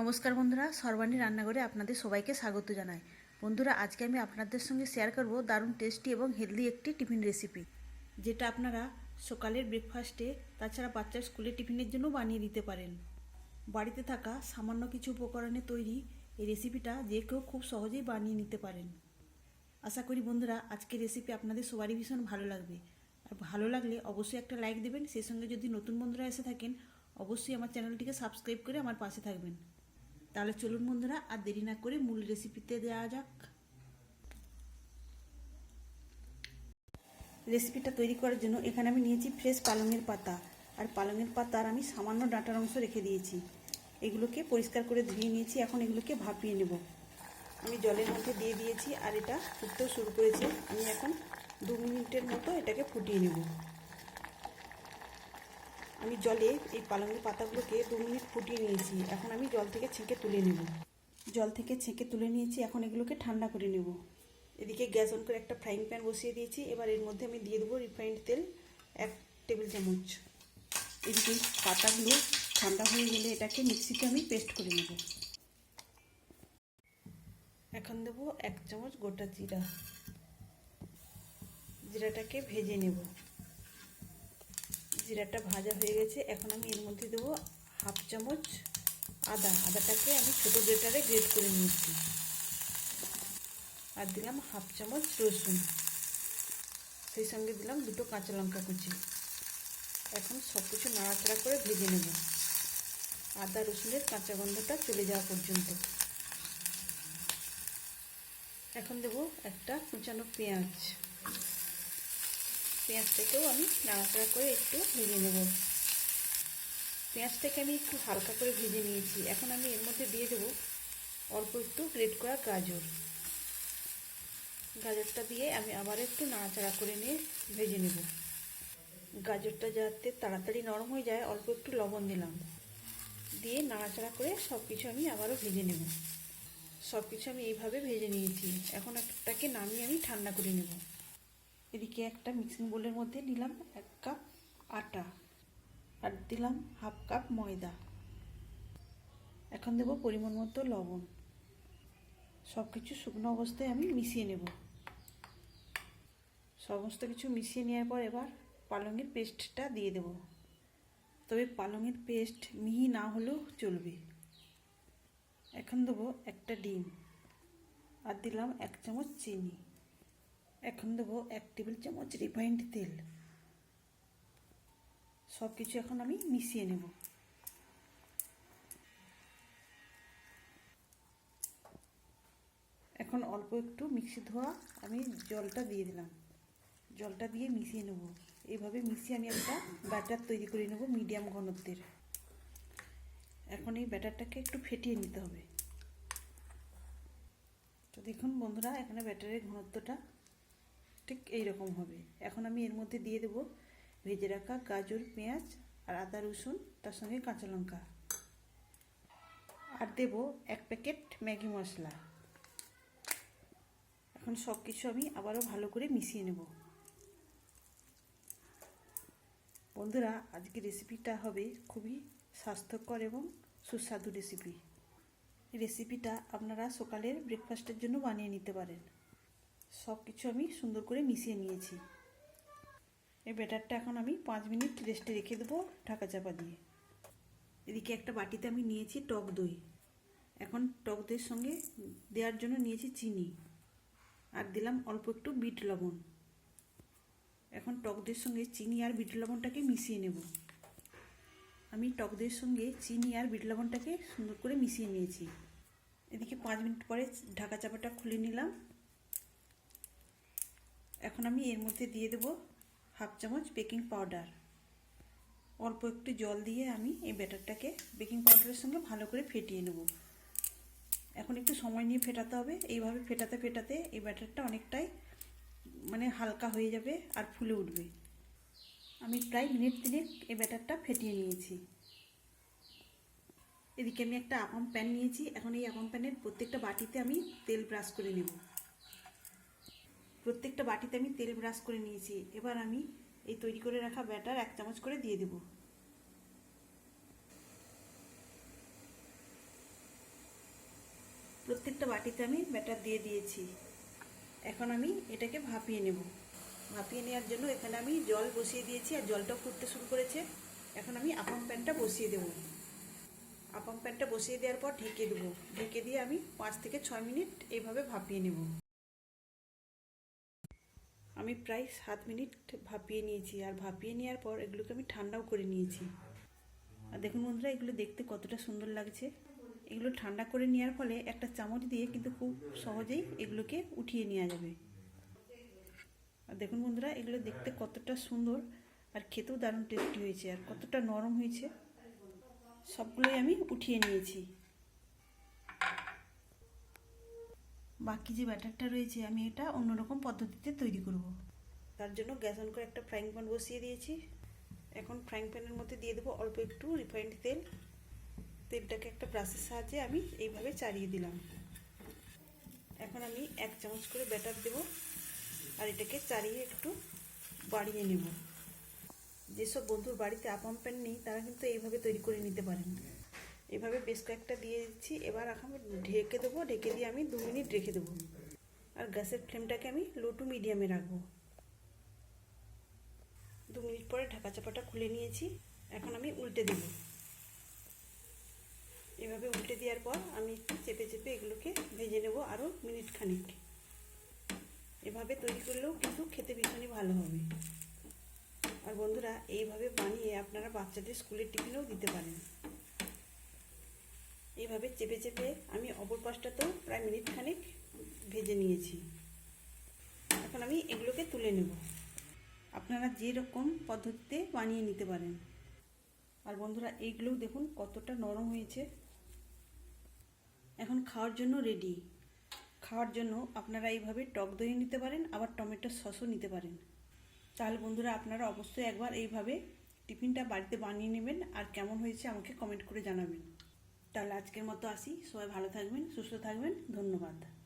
নমস্কার বন্ধুরা, সর্বাণী রান্নাঘরে আপনাদের সবাইকে স্বাগত জানাই। বন্ধুরা, আজকে আমি আপনাদের সঙ্গে শেয়ার করব দারুণ টেস্টি এবং হেলদি একটি টিফিন রেসিপি যেটা আপনারা সকালের ব্রেকফাস্টে তাছাড়া বাচ্চার স্কুলের টিফিনের জন্য বানিয়ে দিতে পারেন। বাড়িতে থাকা সামান্য কিছু উপকরণে তৈরি এই রেসিপিটা যে কেউ খুব সহজেই বানিয়ে নিতে পারেন। আশা করি বন্ধুরা আজকের রেসিপি আপনাদের সবারই ভীষণ ভালো লাগবে। আর ভালো লাগলে অবশ্যই একটা লাইক দেবেন। সেই সঙ্গে যদি নতুন বন্ধুরা এসে থাকেন, অবশ্যই আমার চ্যানেলটিকে সাবস্ক্রাইব করে আমার পাশে থাকবেন। তাহলে চলুন বন্ধুরা, আর দেরি না করে মূল রেসিপিতে দেওয়া যাক। রেসিপিটা তৈরি করার জন্য এখানে আমি নিয়েছি ফ্রেশ পালংয়ের পাতা। আর পালংয়ের পাতার আমি সামান্য ডাঁটার অংশ রেখে দিয়েছি। এগুলোকে পরিষ্কার করে ধুয়ে নিয়েছি, এখন এগুলোকে ভাপিয়ে নেব। আমি জলের মধ্যে দিয়ে দিয়েছি, আর এটা ফুটতেও শুরু করেছে। আমি এখন দু মিনিটের মতো এটাকে ফুটিয়ে নেব। আমি জলে এই পালংয়ের পাতাগুলোকে দু মিনিট ফুটিয়ে নিয়েছি। এখন আমি জল থেকে ছেঁকে তুলে নেব। জল থেকে ছেঁকে তুলে নিয়েছি, এখন এগুলোকে ঠান্ডা করে নেব। এদিকে গ্যাস অন করে একটা ফ্রাইং প্যান বসিয়ে দিয়েছি। এবার এর মধ্যে আমি দিয়ে দেবো রিফাইন্ড তেল এক টেবিল চামচ। এদিকে পাতাগুলো ঠান্ডা হয়ে গেলে এটাকে মিক্সিতে আমি পেস্ট করে নেব। এখন দেবো এক চামচ গোটা জিরা। জিরাটাকে ভেজে নেব। জিরাটা ভাজা হয়ে গেছে। এখন আমি এর মধ্যে দেবো হাফ চামচ আদা। আদাটাকে আমি ছোটো গ্রেটারে গ্রেট করে নিয়েছি। আর দিলাম হাফ চামচ রসুন। সেই সঙ্গে দিলাম দুটো কাঁচা লঙ্কা কুচি। এখন সব কিছু নাড়াচাড়া করে ভেজে নেব। আদা, রসুনের কাঁচা গন্ধটা চলে যাওয়া পর্যন্ত। এখন দেব একটা কুচানো পেঁয়াজ। পেঁয়াজটাকেও আমি নাড়াচাড়া করে একটু ভেজে নেব। পেঁয়াজটাকে আমি একটু হালকা করে ভেজে নিয়েছি। এখন আমি এর মধ্যে দিয়ে দেবো অল্প একটু গ্রেট করা গাজর। গাজরটা দিয়ে আমি আবার একটু নাড়াচাড়া করে নিয়ে ভেজে নেব। গাজরটা যাতে তাড়াতাড়ি নরম হয়ে যায়, অল্প একটু লবণ দিলাম। দিয়ে নাড়াচাড়া করে সব কিছু আমি আবারও ভেজে নেব। সব কিছু আমি এইভাবে ভেজে নিয়েছি। এখন একটাকে নামিয়ে আমি ঠান্ডা করে নেব। এদিকে একটা মিক্সিং বোলের মধ্যে নিলাম এক কাপ আটা আর দিলাম হাফ কাপ ময়দা। এখন দেব পরিমাণ মতো লবণ। সব কিছু শুকনো অবস্থায় আমি মিশিয়ে নেব। সমস্ত কিছু মিশিয়ে নেওয়ার পর এবার পালংয়ের পেস্টটা দিয়ে দেব। তবে পালংয়ের পেস্ট মিহি না হলেও চলবে। এখন দেবো একটা ডিম। আর দিলাম এক চামচ চিনি। এখন দেবো এক টেবিল চামচ রিফাইন্ড তেল। সব কিছু এখন আমি মিশিয়ে নেব। এখন অল্প একটু মিক্সি ধোয়া আমি জলটা দিয়ে দিলাম। জলটা দিয়ে মিশিয়ে নেব। এইভাবে মিশিয়ে আমি একটা ব্যাটার তৈরি করে নেব মিডিয়াম ঘনত্বের। এখন এই ব্যাটারটাকে একটু ফেটিয়ে নিতে হবে। তো দেখুন বন্ধুরা, এখানে ব্যাটারের ঘনত্বটা ঠিক এই রকম হবে। এখন আমি এর মধ্যে দিয়ে দেব ভেজে রাখা গাজর, পেঁয়াজ আর আদা, রসুন, তার সঙ্গে কাঁচা লঙ্কা। আর দেব এক প্যাকেট ম্যাগি মশলা। এখন সব কিছু আমি আবারও ভালো করে মিশিয়ে নেব। বন্ধুরা আজকে রেসিপিটা হবে খুবই স্বাস্থ্যকর এবং সুস্বাদু রেসিপি রেসিপিটা আপনারা সকালের ব্রেকফাস্টের জন্য বানিয়ে নিতে পারেন। সব কিছু আমি সুন্দর করে মিশিয়ে নিয়েছি। এই ব্যাটারটা এখন আমি পাঁচ মিনিট রেস্টে রেখে দেবো ঢাকা চাপা দিয়ে। এদিকে একটা বাটিতে আমি নিয়েছি টক দই। এখন টক দইয়ের সঙ্গে দেওয়ার জন্য নিয়েছি চিনি। আর দিলাম অল্প একটু বিট লবণ। এখন টক দইয়ের সঙ্গে চিনি আর বিট লবণটাকে মিশিয়ে নেব। আমি টক দইয়ের সঙ্গে চিনি আর বিট লবণটাকে সুন্দর করে মিশিয়ে নিয়েছি। এদিকে পাঁচ মিনিট পরে ঢাকা চাপাটা খুলে নিলাম। এখন আমি এর মধ্যে দিয়ে দেব হাফ চামচ বেকিং পাউডার। অল্প একটু জল দিয়ে আমি এই ব্যাটারটাকে বেকিং পাউডারের সঙ্গে ভালো করে ফেটিয়ে নেব। এখন একটু সময় নিয়ে ফেটাতে হবে। এইভাবে ফেটাতে ফেটাতে এই ব্যাটারটা অনেকটাই মানে হালকা হয়ে যাবে আর ফুলে উঠবে। আমি প্রায় মিনিট তিনেক এই ব্যাটারটা ফেটিয়ে নিয়েছি। এদিকে আমি একটা আপাম প্যান নিয়েছি। এখন এই আপাম প্যানের প্রত্যেকটা বাটিতে আমি তেল ব্রাশ করে নেব। প্রত্যেকটা বাটিতে আমি তেল ব্রাশ করে নিয়েছি। এবার আমি এই তৈরি করে রাখা ব্যাটার এক চামচ করে দিয়ে দেব। প্রত্যেকটা বাটিতে আমি ব্যাটার দিয়ে দিয়েছি। এখন আমি এটাকে ভাপিয়ে নেব। ভাপিয়ে নেওয়ার জন্য এখানে আমি জল বসিয়ে দিয়েছি আর জলটা ফুটতে শুরু করেছে। এখন আমি আপাম প্যানটা বসিয়ে দেবো। আপাম প্যানটা বসিয়ে দেওয়ার পর ঢেকে দেবো। ঢেকে দিয়ে আমি পাঁচ থেকে ছয় মিনিট এইভাবে ভাপিয়ে নেব। আমি প্রায় সাত মিনিট ভাপিয়ে নিয়েছি আর ভাপিয়ে নেওয়ার পর এগুলোকে আমি ঠান্ডাও করে নিয়েছি। আর দেখুন বন্ধুরা, এগুলো দেখতে কতটা সুন্দর লাগছে। এগুলো ঠান্ডা করে নেওয়ার ফলে একটা চামচ দিয়ে কিন্তু খুব সহজেই এগুলোকে উঠিয়ে নেওয়া যাবে। আর দেখুন বন্ধুরা, এগুলো দেখতে কতটা সুন্দর আর খেতেও দারুণ টেস্টি হয়েছে আর কতটা নরম হয়েছে। সবগুলোই আমি উঠিয়ে নিয়েছি। বাকি যে ব্যাটারটা রয়েছে, আমি এটা অন্যরকম পদ্ধতিতে তৈরি করব। তার জন্য গ্যাস অন করে একটা ফ্রাইং প্যান বসিয়ে দিয়েছি। এখন ফ্রাইং প্যানের মধ্যে দিয়ে দেবো অল্প একটু রিফাইন্ড তেল। তেলটাকে একটা ব্রাশের সাহায্যে আমি এইভাবে চাড়িয়ে দিলাম। এখন আমি এক চামচ করে ব্যাটার দেব আর এটাকে চাড়িয়ে একটু বাড়িয়ে নেব। যেসব বন্ধুর বাড়িতে আপাম প্যান নেই, তারা কিন্তু এইভাবে তৈরি করে নিতে পারেন। এভাবে বেশ কয়েকটা দিয়ে দিচ্ছি। এবার এখন ঢেকে দেবো। ঢেকে দিয়ে আমি দু মিনিট রেখে দেবো। আর গ্যাসের ফ্লেমটাকে আমি লো টু মিডিয়ামে রাখব। দু মিনিট পরে ঢাকা চাপাটা খুলে নিয়েছি। এখন আমি উল্টে দেব। এভাবে উল্টে দেওয়ার পর আমি একটু চেপে চেপে এগুলোকে ভেজে নেব আরও মিনিট খানিক। এভাবে তৈরি করলেও কিন্তু খেতে ভীষণই ভালো হবে। আর বন্ধুরা, এইভাবে বানিয়ে আপনারা বাচ্চাদের স্কুলের টিফিনেও দিতে পারেন। এইভাবে চেপে চেপে আমি অপর পাশটাতেও প্রায় মিনিট খানেক ভেজে নিয়েছি। এখন আমি এগুলোকে তুলে নেব। আপনারা যেরকম পদ্ধতিতে বানিয়ে নিতে পারেন। আর বন্ধুরা, এইগুলোও দেখুন কতটা নরম হয়েছে। এখন খাওয়ার জন্য রেডি খাওয়ার জন্য আপনারা এইভাবে টক দই নিতে পারেন, আবার টমেটো সসও নিতে পারেন। তাহলে বন্ধুরা, আপনারা অবশ্যই একবার এইভাবে টিফিনটা বাড়িতে বানিয়ে নেবেন। আর কেমন হয়েছে আমাকে কমেন্ট করে জানাবেন। তাহলে আজকের মতো আসি। সবাই ভালো থাকবেন সুস্থ থাকবেন। ধন্যবাদ।